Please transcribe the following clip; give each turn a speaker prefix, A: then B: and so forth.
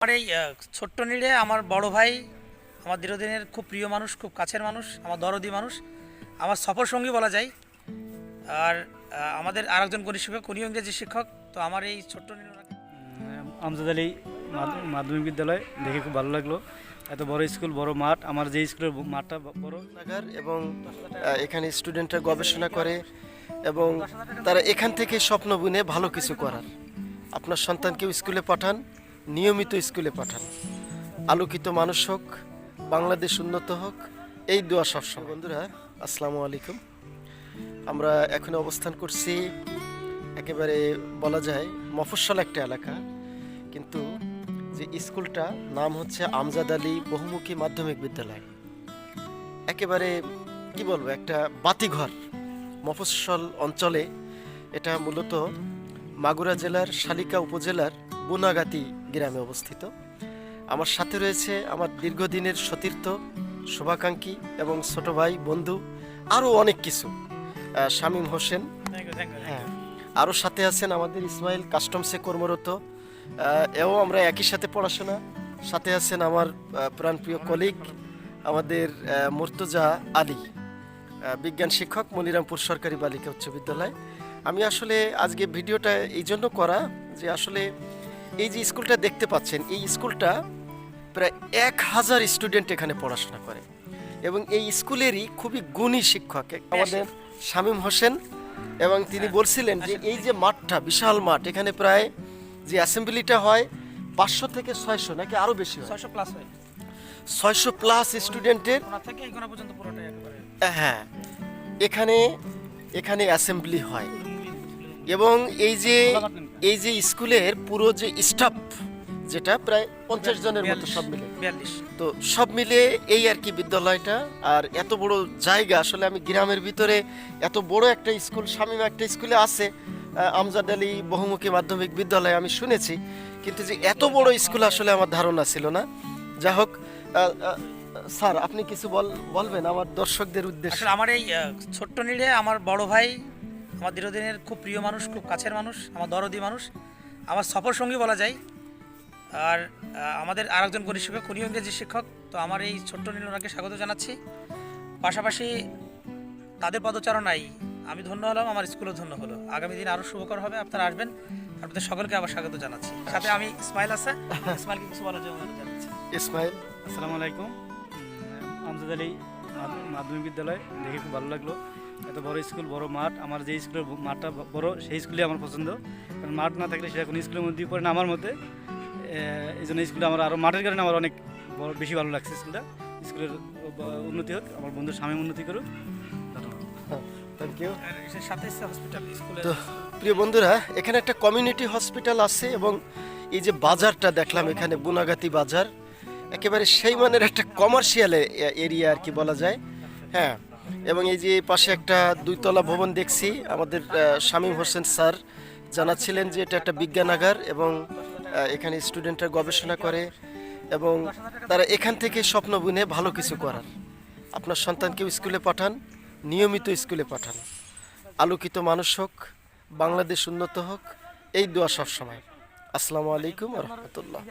A: আমার এই ছোট্ট নীড়ে আমার বড় ভাই আমার দীর্ঘদিনের খুব প্রিয় মানুষ খুব কাছের মানুষ আমার দরদি মানুষ আমার সফর সঙ্গী বলা যায়। আর আমাদের আরেকজন গণিত শিক্ষক উনিও ইংরেজি শিক্ষক তো আমার এই ছোট্ট নীড়ে
B: আমজাদ আলী মাধ্য- মাধ্যমিক বিদ্যালয় দেখে খুব ভালো লাগল। এত বড় স্কুল বড় মাঠ আমার যে স্কুলের মাঠটা বড়।
C: নাগার এবং এখানে স্টুডেন্টরা গবেষণা করে এবং তারা এখান থেকে স্বপ্ন বুনে ভালো কিছু করার। আপনার সন্তানকেও স্কুলে পাঠান। নিয়মিত স্কুলে পাঠান। আলোকিত মানুষ হোক, বাংলাদেশ উন্নত হোক, এই দোয়া সবসময়। বন্ধুরা, আসসালামু আলাইকুম। আমরা এখন অবস্থান করছি একেবারে বলা যায় মফস্বল একটা এলাকা। কিন্তু যে স্কুলটা নাম হচ্ছে আমজাদ আলী বহুমুখী মাধ্যমিক বিদ্যালয়। একেবারে, কি বলব, একটা বাতিঘর মফস্বল অঞ্চলে। এটা মূলত মাগুরা জেলার শালিকা উপজেলার বুনাগাতি গ্রামে অবস্থিত। আমার সাথে রয়েছে আমার দীর্ঘদিনের সতীর্থ শুভাকাঙ্ক্ষী এবং ছোট ভাই বন্ধু আরও অনেক কিছু। শামীম হোসেন. হ্যাঁ। আরও সাথে আছেন আমাদের ইসমাইল কাস্টমসে কর্মরত। এও আমরা একই সাথে পড়াশোনা। সাথে আছেন আমার প্রাণপ্রিয় কলিগ আমাদের মুর্তজা আলী। বিজ্ঞান শিক্ষক মনিরামপুর সরকারি বালিকা উচ্চ বিদ্যালয়। আমি আসলে আজকে ভিডিওটা এই জন্য করা যে আসলে এই যে স্কুলটা দেখতে পাচ্ছেন এই স্কুলটা প্রায় এক হাজার স্টুডেন্ট এখানে পড়াশোনা করে এবং এই স্কুলেরই খুবই গুণী শিক্ষক। আমাদের শামীম হোসেন এবং তিনি বলছিলেন যে এই যে মাঠটা বিশাল মাঠ এখানে প্রায় যে অ্যাসেম্বলিটা হয় পাঁচশো থেকে ছয়শো নাকি আরও বেশি হয়?
A: ছয়শো প্লাস হয়।
C: ছয়শো প্লাস স্টুডেন্টের হ্যাঁ এখানে এখানে অ্যাসেম্বলি হয়। এবং এই যে এই যে স্কুলের পুরো যে স্টাফ যেটা প্রায় পঞ্চাশ জনের মতো সব মিলে। তো সব মিলে এই আর কি বিদ্যালয়টা আর এত বড় জায়গা আসলে আমি গ্রামের ভিতরে এত বড় একটা স্কুল শামীম একটা স্কুলে আছে আমজাদ আলী বহুমুখী মাধ্যমিক বিদ্যালয় আমি শুনেছি কিন্তু যে এত বড় স্কুল আসলে আমার ধারণা ছিল না। যা হোক স্যার আপনি কিছু বল বলবেন আমার দর্শকদের উদ্দেশ্যে?
A: আমার এই ছোট্ট নীড়ে আমার বড় ভাই আমার দীর্ঘদিনের খুব প্রিয় মানুষ খুব কাছের মানুষ আমার দরদি মানুষ। আমার সফর সঙ্গী বলা যায়। আর আমাদের আরেকজন গণিত শিক্ষক উনিও ইংরেজি শিক্ষক তো আমার এই ছোট্ট নীল ওনাকে স্বাগত জানাচ্ছি। পাশাপাশি তাদের পদচারণায় আমি ধন্য হলাম আমার স্কুলও ধন্য হলো। আগামী দিন আরও শুভকর হবে আপনারা আসবেন। আপনাদের সকলকে আবার স্বাগত জানাচ্ছি। সাথে আমি ইসমাইল আছে। ইসমাইলকে কিছু বলার জন্য জানাচ্ছি।
C: ইসমাইল।
B: আসসালামু আলাইকুম। আমজাদ আলী মাধ্যমিক বিদ্যালয় দেখে খুব ভালো লাগল। এত বড় স্কুল বড় মাঠ আমার যে স্কুলের মাঠটা বড় সেই স্কুলে আমার পছন্দ। কারণ মাঠ না থাকলে সেটা কোনো স্কুলের মধ্যেই পড়ে না আমার মধ্যে এই জন্য স্কুলে আমার আরও মাঠের কারণে আমার অনেক বড় বেশি ভালো লাগছে স্কুলটা। স্কুলের উন্নতি হোক আমার বন্ধুর স্বামী উন্নতি করুক। ধন্যবাদ
C: থ্যাংক ইউ
A: আর এর সাথে এসছে হসপিটাল স্কুলের
C: তো প্রিয় বন্ধুরা এখানে একটা কমিউনিটি হসপিটাল আছে এবং এই যে বাজারটা দেখলাম এখানে বুনাগাতি বাজার। একেবারে সেই মানের একটা কমার্শিয়াল এরিয়া আর কি বলা যায়। হ্যাঁ এবং এই যে পাশে একটা দুইতলা ভবন দেখছি, আমাদের শামীম হোসেন স্যার জানাচ্ছিলেন যে এটা একটা বিজ্ঞানাগার এবং এখানে স্টুডেন্টরা গবেষণা করে এবং তারা এখান থেকে স্বপ্ন বুনে ভালো কিছু করার। আপনার সন্তানকেও স্কুলে পাঠান, নিয়মিত স্কুলে পাঠান। আলোকিত মানুষ হোক, বাংলাদেশ উন্নত হোক, এই দোয়া সবসময়। আসসালামু আলাইকুম রহমতুল্লাহ।